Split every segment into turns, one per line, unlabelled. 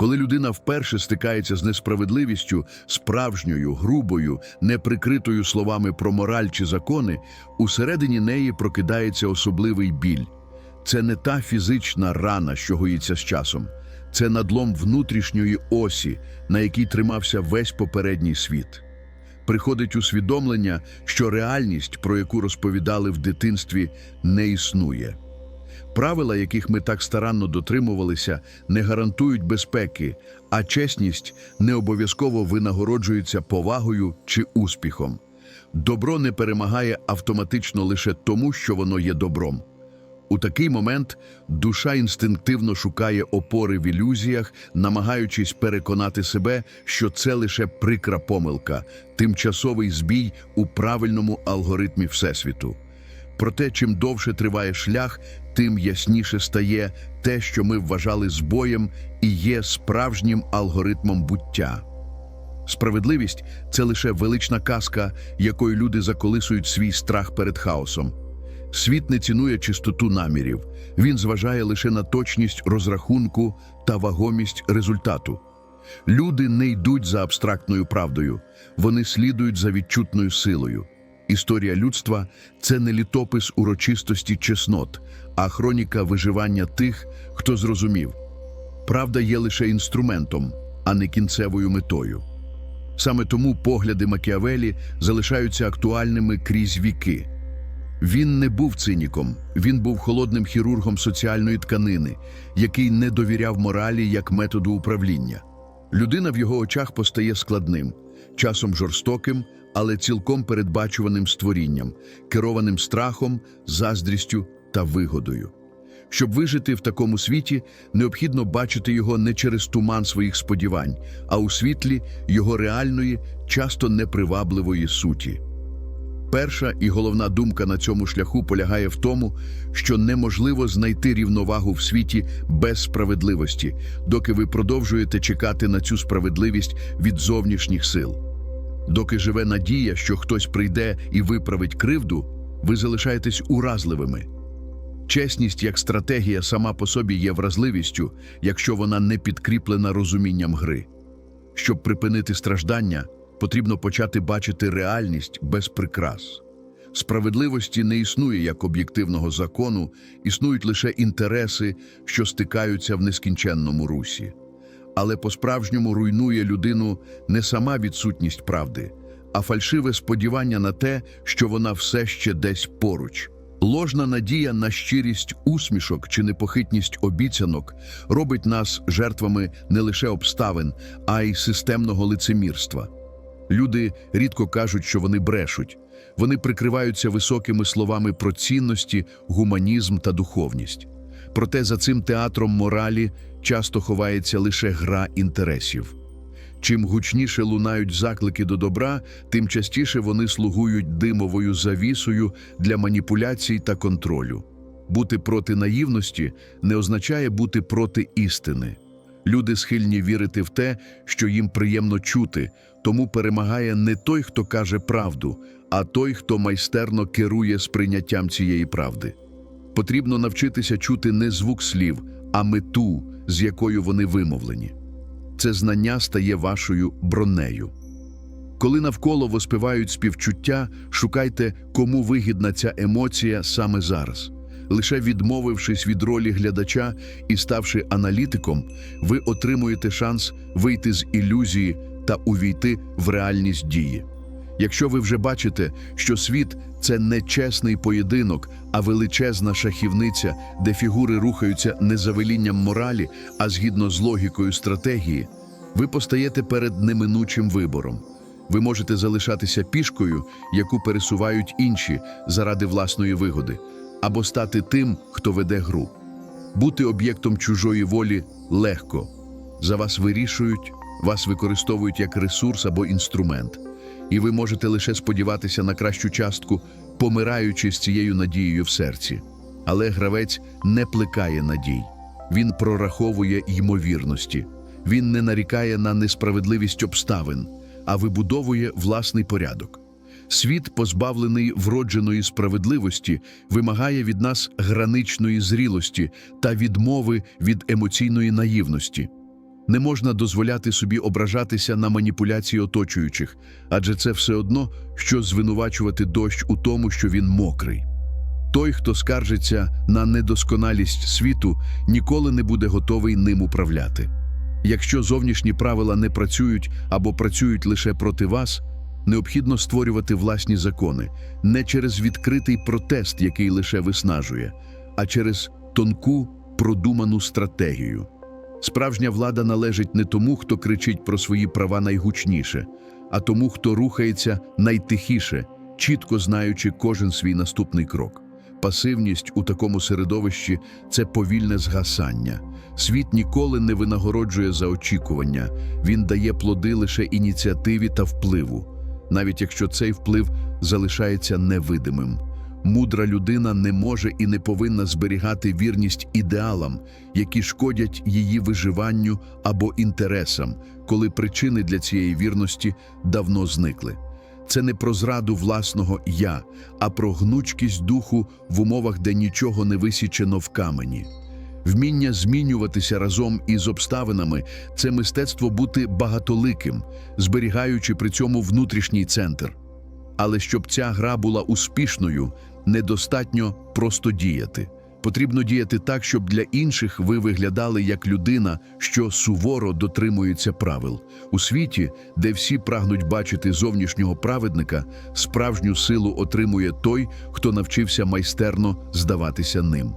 Коли людина вперше стикається з несправедливістю, справжньою, грубою, неприкритою словами про мораль чи закони, усередині неї прокидається особливий біль. Це не та фізична рана, що гоїться з часом. Це надлом внутрішньої осі, на якій тримався весь попередній світ. Приходить усвідомлення, що реальність, про яку розповідали в дитинстві, не існує. Правила, яких ми так старанно дотримувалися, не гарантують безпеки, а чесність не обов'язково винагороджується повагою чи успіхом. Добро не перемагає автоматично лише тому, що воно є добром. У такий момент душа інстинктивно шукає опори в ілюзіях, намагаючись переконати себе, що це лише прикра помилка, тимчасовий збій у правильному алгоритмі Всесвіту. Проте, чим довше триває шлях, тим ясніше стає те, що ми вважали збоєм і є справжнім алгоритмом буття. Справедливість це лише велична казка, якою люди заколисують свій страх перед хаосом. Світ не цінує чистоту намірів, він зважає лише на точність розрахунку та вагомість результату. Люди не йдуть за абстрактною правдою, вони слідують за відчутною силою. Історія людства це не літопис урочистості чеснот, а хроніка виживання тих, хто зрозумів. Правда є лише інструментом, а не кінцевою метою. Саме тому погляди Макіавелі залишаються актуальними крізь віки. Він не був циніком, він був холодним хірургом соціальної тканини, який не довіряв моралі як методу управління. Людина в його очах постає складним, часом жорстоким, але цілком передбачуваним створінням, керованим страхом, заздрістю та вигодою. Щоб вижити в такому світі, необхідно бачити його не через туман своїх сподівань, а у світлі його реальної, часто непривабливої суті. Перша і головна думка на цьому шляху полягає в тому, що неможливо знайти рівновагу в світі без справедливості, доки ви продовжуєте чекати на цю справедливість від зовнішніх сил. Доки живе надія, що хтось прийде і виправить кривду, ви залишаєтесь уразливими. Чесність як стратегія сама по собі є вразливістю, якщо вона не підкріплена розумінням гри. Щоб припинити страждання, потрібно почати бачити реальність без прикрас. Справедливості не існує як об'єктивного закону, існують лише інтереси, що стикаються в нескінченному русі. Але по-справжньому руйнує людину не сама відсутність правди, а фальшиве сподівання на те, що вона все ще десь поруч. Ложна надія на щирість усмішок чи непохитність обіцянок робить нас жертвами не лише обставин, а й системного лицемірства. Люди рідко кажуть, що вони брешуть. Вони прикриваються високими словами про цінності, гуманізм та духовність. Проте за цим театром моралі часто ховається лише гра інтересів. Чим гучніше лунають заклики до добра, тим частіше вони слугують димовою завісою для маніпуляцій та контролю. Бути проти наївності не означає бути проти істини. Люди схильні вірити в те, що їм приємно чути, тому перемагає не той, хто каже правду, а той, хто майстерно керує сприйняттям цієї правди. Потрібно навчитися чути не звук слів, а мету, з якою вони вимовлені. Це знання стає вашою бронею. Коли навколо воспівають співчуття, шукайте, кому вигідна ця емоція саме зараз. Лише відмовившись від ролі глядача і ставши аналітиком, ви отримуєте шанс вийти з ілюзії та увійти в реальність дії. Якщо ви вже бачите, що світ це не чесний поєдинок, а величезна шахівниця, де фігури рухаються не за велінням моралі, а згідно з логікою стратегії, ви постаєте перед неминучим вибором. Ви можете залишатися пішкою, яку пересувають інші заради власної вигоди, або стати тим, хто веде гру. Бути об'єктом чужої волі легко. За вас вирішують, вас використовують як ресурс або інструмент, і ви можете лише сподіватися на кращу частку, помираючи з цією надією в серці. Але гравець не плекає надій, він прораховує ймовірності, він не нарікає на несправедливість обставин, а вибудовує власний порядок. Світ, позбавлений вродженої справедливості, вимагає від нас граничної зрілості та відмови від емоційної наївності. Не можна дозволяти собі ображатися на маніпуляції оточуючих, адже це все одно, що звинувачувати дощ у тому, що він мокрий. Той, хто скаржиться на недосконалість світу, ніколи не буде готовий ним управляти. Якщо зовнішні правила не працюють або працюють лише проти вас, необхідно створювати власні закони не через відкритий протест, який лише виснажує, а через тонку, продуману стратегію. Справжня влада належить не тому, хто кричить про свої права найгучніше, а тому, хто рухається найтихіше, чітко знаючи кожен свій наступний крок. Пасивність у такому середовищі це повільне згасання. Світ ніколи не винагороджує за очікування, він дає плоди лише ініціативі та впливу, навіть якщо цей вплив залишається невидимим. Мудра людина не може і не повинна зберігати вірність ідеалам, які шкодять її виживанню або інтересам, коли причини для цієї вірності давно зникли. Це не про зраду власного я, а про гнучкість духу в умовах, де нічого не висічено в камені. Вміння змінюватися разом із обставинами це мистецтво бути багатоликим, зберігаючи при цьому внутрішній центр. Але щоб ця гра була успішною, недостатньо просто діяти. Потрібно діяти так, щоб для інших ви виглядали як людина, що суворо дотримується правил. У світі, де всі прагнуть бачити зовнішнього праведника, справжню силу отримує той, хто навчився майстерно здаватися ним.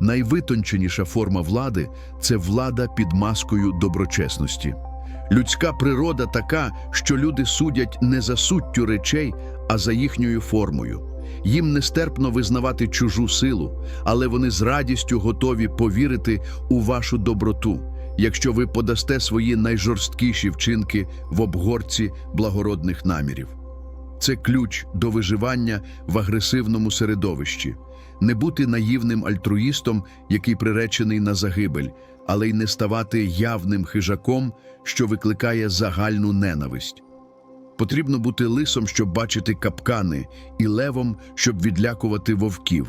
Найвитонченіша форма влади це влада під маскою доброчесності. Людська природа така, що люди судять не за суттю речей, а за їхньою формою. Їм нестерпно визнавати чужу силу, але вони з радістю готові повірити у вашу доброту, якщо ви подасте свої найжорсткіші вчинки в обгорці благородних намірів. Це ключ до виживання в агресивному середовищі. Не бути наївним альтруїстом, який приречений на загибель, але й не ставати явним хижаком, що викликає загальну ненависть. Потрібно бути лисом, щоб бачити капкани, і левом, щоб відлякувати вовків.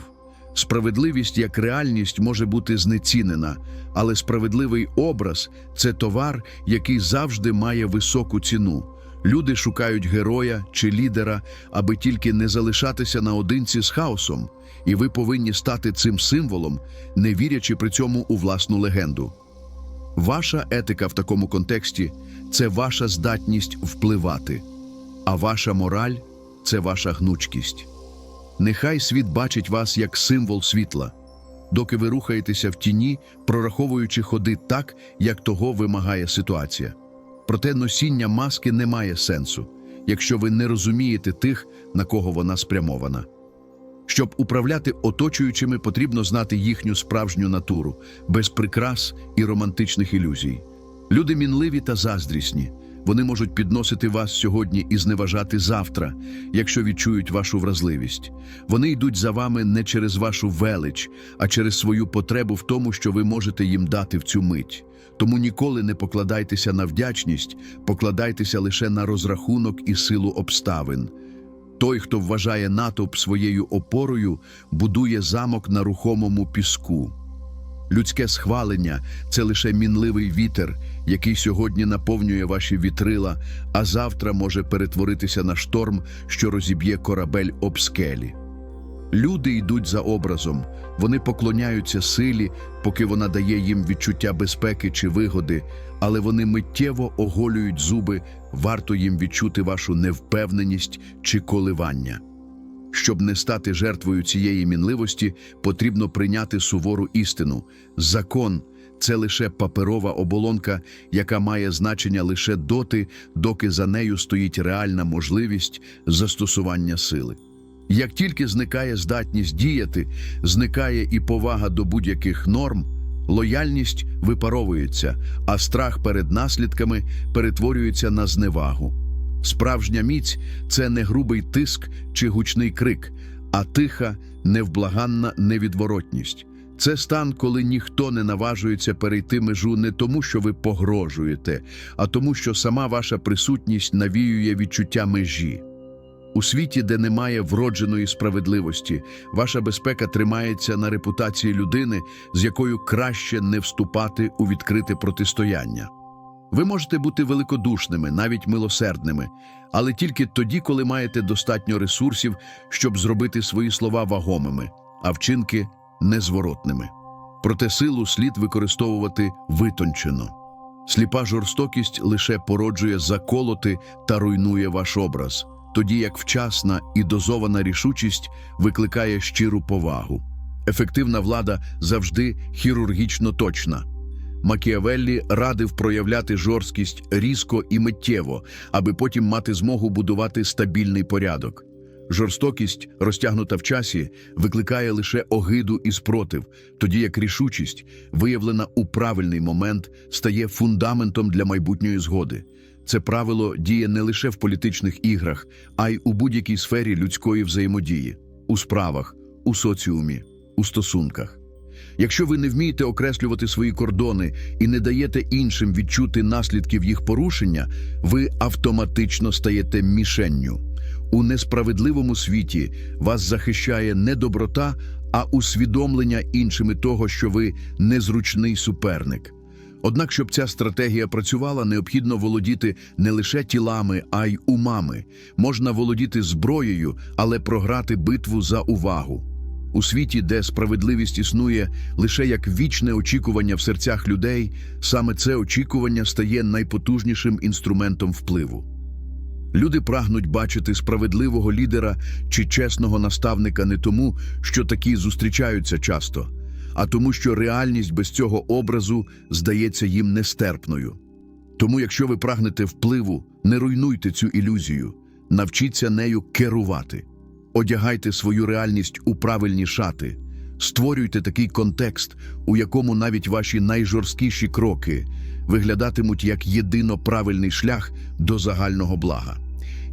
Справедливість як реальність може бути знецінена, але справедливий образ це товар, який завжди має високу ціну. Люди шукають героя чи лідера, аби тільки не залишатися наодинці з хаосом, і ви повинні стати цим символом, не вірячи при цьому у власну легенду. Ваша етика в такому контексті це ваша здатність впливати, а ваша мораль це ваша гнучкість. Нехай світ бачить вас як символ світла, доки ви рухаєтеся в тіні, прораховуючи ходи так, як того вимагає ситуація. Проте носіння маски не має сенсу, якщо ви не розумієте тих, на кого вона спрямована. Щоб управляти оточуючими, потрібно знати їхню справжню натуру, без прикрас і романтичних ілюзій. Люди мінливі та заздрісні. Вони можуть підносити вас сьогодні і зневажати завтра, якщо відчують вашу вразливість. Вони йдуть за вами не через вашу велич, а через свою потребу в тому, що ви можете їм дати в цю мить. Тому ніколи не покладайтеся на вдячність, покладайтеся лише на розрахунок і силу обставин. Той, хто вважає натовп своєю опорою, будує замок на рухомому піску. Людське схвалення це лише мінливий вітер, який сьогодні наповнює ваші вітрила, а завтра може перетворитися на шторм, що розіб'є корабель об скелі. Люди йдуть за образом, вони поклоняються силі, поки вона дає їм відчуття безпеки чи вигоди, але вони миттєво оголюють зуби, варто їм відчути вашу невпевненість чи коливання. Щоб не стати жертвою цієї мінливості, потрібно прийняти сувору істину. Закон це лише паперова оболонка, яка має значення лише доти, доки за нею стоїть реальна можливість застосування сили. Як тільки зникає здатність діяти, зникає і повага до будь-яких норм, лояльність випаровується, а страх перед наслідками перетворюється на зневагу. Справжня міць це не грубий тиск чи гучний крик, а тиха, невблаганна невідворотність. Це стан, коли ніхто не наважується перейти межу не тому, що ви погрожуєте, а тому, що сама ваша присутність навіює відчуття межі. У світі, де немає вродженої справедливості, ваша безпека тримається на репутації людини, з якою краще не вступати у відкрите протистояння. Ви можете бути великодушними, навіть милосердними, але тільки тоді, коли маєте достатньо ресурсів, щоб зробити свої слова вагомими, а вчинки незворотними. Проте силу слід використовувати витончено. Сліпа жорстокість лише породжує заколоти та руйнує ваш образ, тоді як вчасна і дозована рішучість викликає щиру повагу. Ефективна влада завжди хірургічно точна. Макіавеллі радив проявляти жорсткість різко і миттєво, аби потім мати змогу будувати стабільний порядок. Жорстокість, розтягнута в часі, викликає лише огиду і спротив, тоді як рішучість, виявлена у правильний момент, стає фундаментом для майбутньої згоди. Це правило діє не лише в політичних іграх, а й у будь-якій сфері людської взаємодії, у справах, у соціумі, у стосунках. Якщо ви не вмієте окреслювати свої кордони і не даєте іншим відчути наслідків їх порушення, ви автоматично стаєте мішенню. У несправедливому світі вас захищає не доброта, а усвідомлення іншими того, що ви незручний суперник. Однак, щоб ця стратегія працювала, необхідно володіти не лише тілами, а й умами. Можна володіти зброєю, але програти битву за увагу. У світі, де справедливість існує лише як вічне очікування в серцях людей, саме це очікування стає найпотужнішим інструментом впливу. Люди прагнуть бачити справедливого лідера чи чесного наставника не тому, що такі зустрічаються часто, а тому, що реальність без цього образу здається їм нестерпною. Тому, якщо ви прагнете впливу, не руйнуйте цю ілюзію, навчіться нею керувати. Одягайте свою реальність у правильні шати, створюйте такий контекст, у якому навіть ваші найжорсткіші кроки виглядатимуть як єдино правильний шлях до загального блага.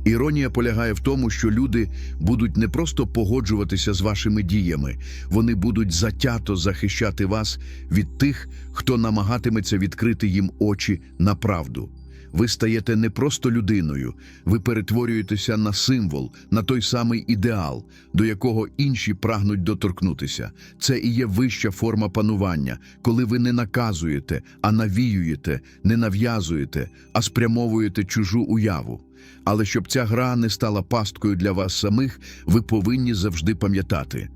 Іронія полягає в тому, що люди будуть не просто погоджуватися з вашими діями, вони будуть затято захищати вас від тих, хто намагатиметься відкрити їм очі на правду. Ви стаєте не просто людиною, ви перетворюєтеся на символ, на той самий ідеал, до якого інші прагнуть доторкнутися. Це і є вища форма панування, коли ви не наказуєте, а навіюєте, не нав'язуєте, а спрямовуєте чужу уяву. Але щоб ця гра не стала пасткою для вас самих, ви повинні завжди пам'ятати.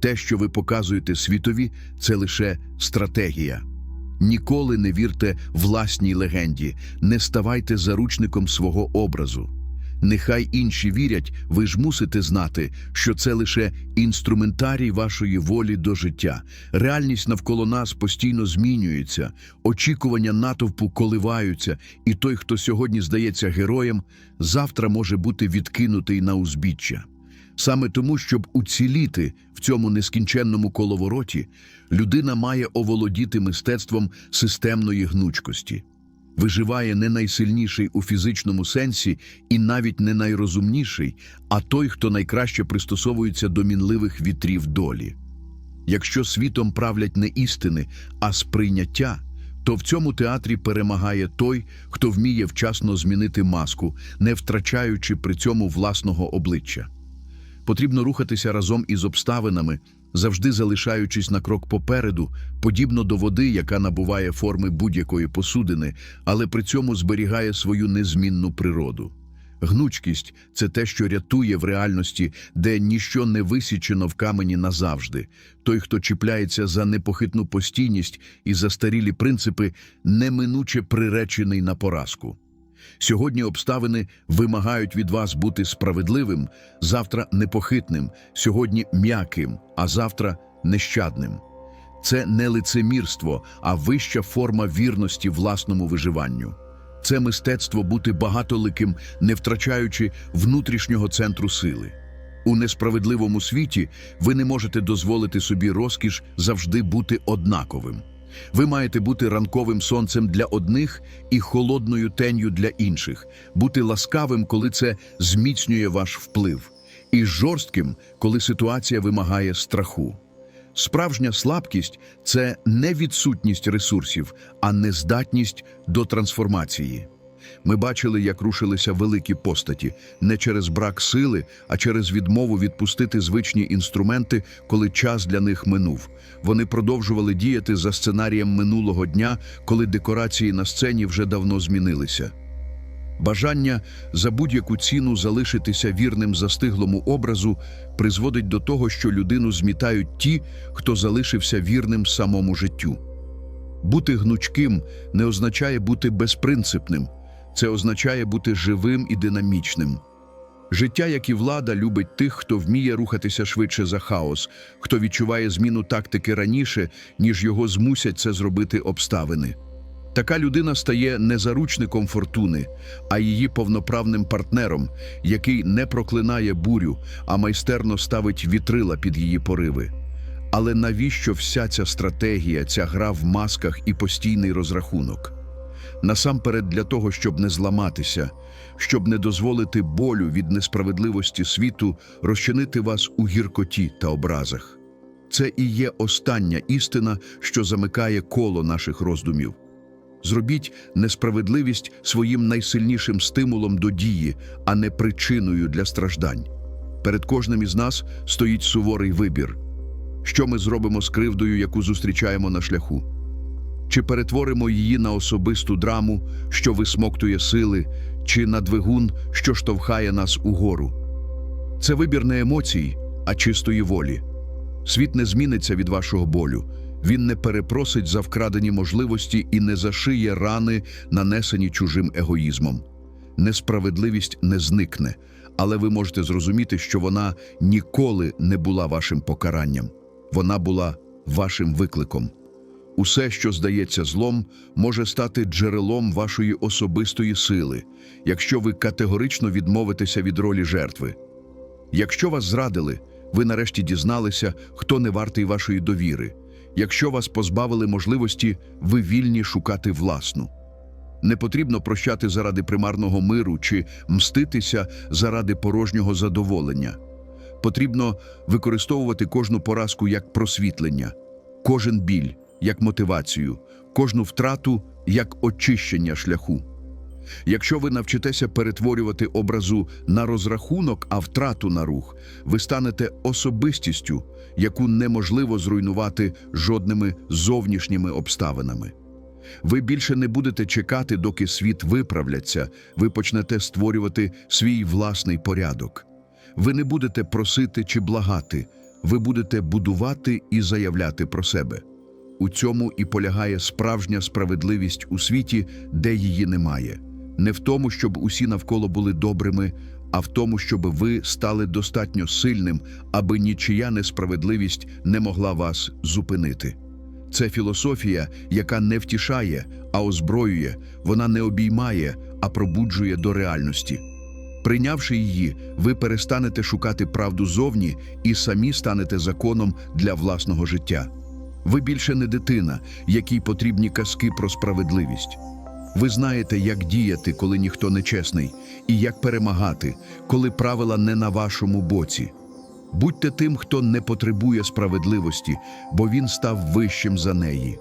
Те, що ви показуєте світові, це лише стратегія. Ніколи не вірте власній легенді, не ставайте заручником свого образу. Нехай інші вірять, ви ж мусите знати, що це лише інструментарій вашої волі до життя. Реальність навколо нас постійно змінюється, очікування натовпу коливаються, і той, хто сьогодні здається героєм, завтра може бути відкинутий на узбіччя. Саме тому, щоб уціліти в цьому нескінченному коловороті, людина має оволодіти мистецтвом системної гнучкості. Виживає не найсильніший у фізичному сенсі і навіть не найрозумніший, а той, хто найкраще пристосовується до мінливих вітрів долі. Якщо світом правлять не істини, а сприйняття, то в цьому театрі перемагає той, хто вміє вчасно змінити маску, не втрачаючи при цьому власного обличчя. Потрібно рухатися разом із обставинами, завжди залишаючись на крок попереду, подібно до води, яка набуває форми будь-якої посудини, але при цьому зберігає свою незмінну природу. Гнучкість це те, що рятує в реальності, де ніщо не висічено в камені назавжди. Той, хто чіпляється за непохитну постійність і застарілі принципи, неминуче приречений на поразку. Сьогодні обставини вимагають від вас бути справедливим, завтра непохитним, сьогодні м'яким, а завтра нещадним. Це не лицемірство, а вища форма вірності власному виживанню. Це мистецтво бути багатоликим, не втрачаючи внутрішнього центру сили. У несправедливому світі ви не можете дозволити собі розкіш завжди бути однаковим. Ви маєте бути ранковим сонцем для одних і холодною тенью для інших, бути ласкавим, коли це зміцнює ваш вплив, і жорстким, коли ситуація вимагає страху. Справжня слабкість це не відсутність ресурсів, а нездатність до трансформації. Ми бачили, як рушилися великі постаті не через брак сили, а через відмову відпустити звичні інструменти, коли час для них минув. Вони продовжували діяти за сценарієм минулого дня, коли декорації на сцені вже давно змінилися. Бажання за будь-яку ціну залишитися вірним застиглому образу призводить до того, що людину змітають ті, хто залишився вірним самому життю. Бути гнучким не означає бути безпринципним, це означає бути живим і динамічним. Життя, як і влада, любить тих, хто вміє рухатися швидше за хаос, хто відчуває зміну тактики раніше, ніж його змусять це зробити обставини. Така людина стає не заручником фортуни, а її повноправним партнером, який не проклинає бурю, а майстерно ставить вітрила під її пориви. Але навіщо вся ця стратегія, ця гра в масках і постійний розрахунок? Насамперед для того, щоб не зламатися, щоб не дозволити болю від несправедливості світу розчинити вас у гіркоті та образах. Це і є остання істина, що замикає коло наших роздумів. Зробіть несправедливість своїм найсильнішим стимулом до дії, а не причиною для страждань. Перед кожним із нас стоїть суворий вибір. Що ми зробимо з кривдою, яку зустрічаємо на шляху? Чи перетворимо її на особисту драму, що висмоктує сили, чи на двигун, що штовхає нас угору? Це вибір не емоцій, а чистої волі. Світ не зміниться від вашого болю. Він не перепросить за вкрадені можливості і не зашиє рани, нанесені чужим егоїзмом. Несправедливість не зникне, але ви можете зрозуміти, що вона ніколи не була вашим покаранням. Вона була вашим викликом. Усе, що здається злом, може стати джерелом вашої особистої сили, якщо ви категорично відмовитеся від ролі жертви. Якщо вас зрадили, ви нарешті дізналися, хто не вартий вашої довіри. Якщо вас позбавили можливості, ви вільні шукати власну. Не потрібно прощати заради примарного миру чи мститися заради порожнього задоволення. Потрібно використовувати кожну поразку як просвітлення, кожен біль як мотивацію, кожну втрату як очищення шляху. Якщо ви навчитеся перетворювати образу на розрахунок, а втрату на рух, ви станете особистістю, яку неможливо зруйнувати жодними зовнішніми обставинами. Ви більше не будете чекати, доки світ виправляться, ви почнете створювати свій власний порядок. Ви не будете просити чи благати, ви будете будувати і заявляти про себе. У цьому і полягає справжня справедливість у світі, де її немає. Не в тому, щоб усі навколо були добрими, а в тому, щоб ви стали достатньо сильним, аби нічия несправедливість не могла вас зупинити. Це філософія, яка не втішає, а озброює, вона не обіймає, а пробуджує до реальності. Прийнявши її, ви перестанете шукати правду зовні і самі станете законом для власного життя. Ви більше не дитина, якій потрібні казки про справедливість. Ви знаєте, як діяти, коли ніхто не чесний, і як перемагати, коли правила не на вашому боці. Будьте тим, хто не потребує справедливості, бо він став вищим за неї.